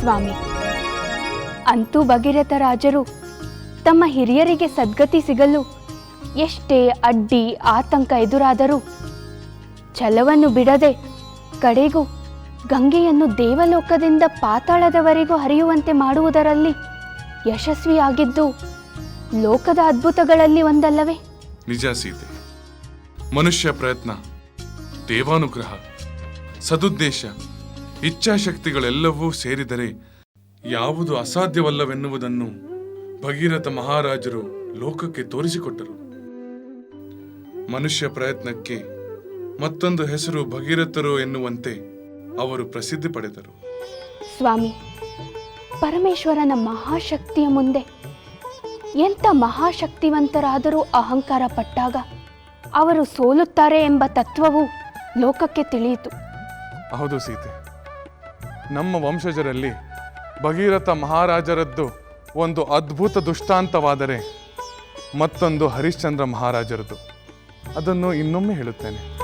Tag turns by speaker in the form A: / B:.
A: ಸ್ವಾಮಿ. ಅಂತೂ ಭಗೀರಥ ರಾಜರು ತಮ್ಮ ಹಿರಿಯರಿಗೆ ಸದ್ಗತಿ ಸಿಗಲು ಎಷ್ಟೇ ಅಡ್ಡಿ ಆತಂಕ ಎದುರಾದರೂ ಛಲವನ್ನು ಬಿಡದೆ ಕಡೆಗೂ ಗಂಗೆಯನ್ನು ದೇವಲೋಕದಿಂದ ಪಾತಾಳದವರೆಗೂ ಹರಿಯುವಂತೆ ಮಾಡುವುದರಲ್ಲಿ ಯಶಸ್ವಿಯಾಗಿದ್ದು ಲೋಕದ ಅದ್ಭುತಗಳಲ್ಲಿ ಒಂದಲ್ಲವೇ?
B: ನಿಜ ಸೀತೆ. ಮನುಷ್ಯ ಪ್ರಯತ್ನ, ದೇವಾನುಗ್ರಹ, ಸದುದ್ದೇಶ ಇಚ್ಛಾಶಕ್ತಿಗಳೆಲ್ಲವೂ ಸೇರಿದರೆ ಯಾವುದು ಅಸಾಧ್ಯವಲ್ಲವೆನ್ನುವುದನ್ನು ಭಗೀರಥ ಮಹಾರಾಜರು ಲೋಕಕ್ಕೆ ತೋರಿಸಿಕೊಟ್ಟರು. ಮನುಷ್ಯ ಪ್ರಯತ್ನಕ್ಕೆ ಮತ್ತೊಂದು ಹೆಸರು ಭಗೀರಥರು ಎನ್ನುವಂತೆ ಅವರು ಪ್ರಸಿದ್ಧಿ ಪಡೆದರು.
A: ಸ್ವಾಮಿ ಪರಮೇಶ್ವರನ ಮಹಾಶಕ್ತಿಯ ಮುಂದೆ ಎಂಥ ಮಹಾಶಕ್ತಿವಂತರಾದರೂ ಅಹಂಕಾರ ಪಟ್ಟಾಗ ಅವರು ಸೋಲುತ್ತಾರೆ ಎಂಬ ತತ್ವವು ಲೋಕಕ್ಕೆ ತಿಳಿಯಿತು.
C: ಹೌದು ಸೀತೆ. ನಮ್ಮ ವಂಶಜರಲ್ಲಿ ಭಗೀರಥ ಮಹಾರಾಜರದ್ದು ಒಂದು ಅದ್ಭುತ ದುಷ್ಟಾಂತವಾದರೆ ಮತ್ತೊಂದು ಹರಿಶ್ಚಂದ್ರ ಮಹಾರಾಜರದ್ದು. ಅದನ್ನು ಇನ್ನೊಮ್ಮೆ ಹೇಳುತ್ತೇನೆ.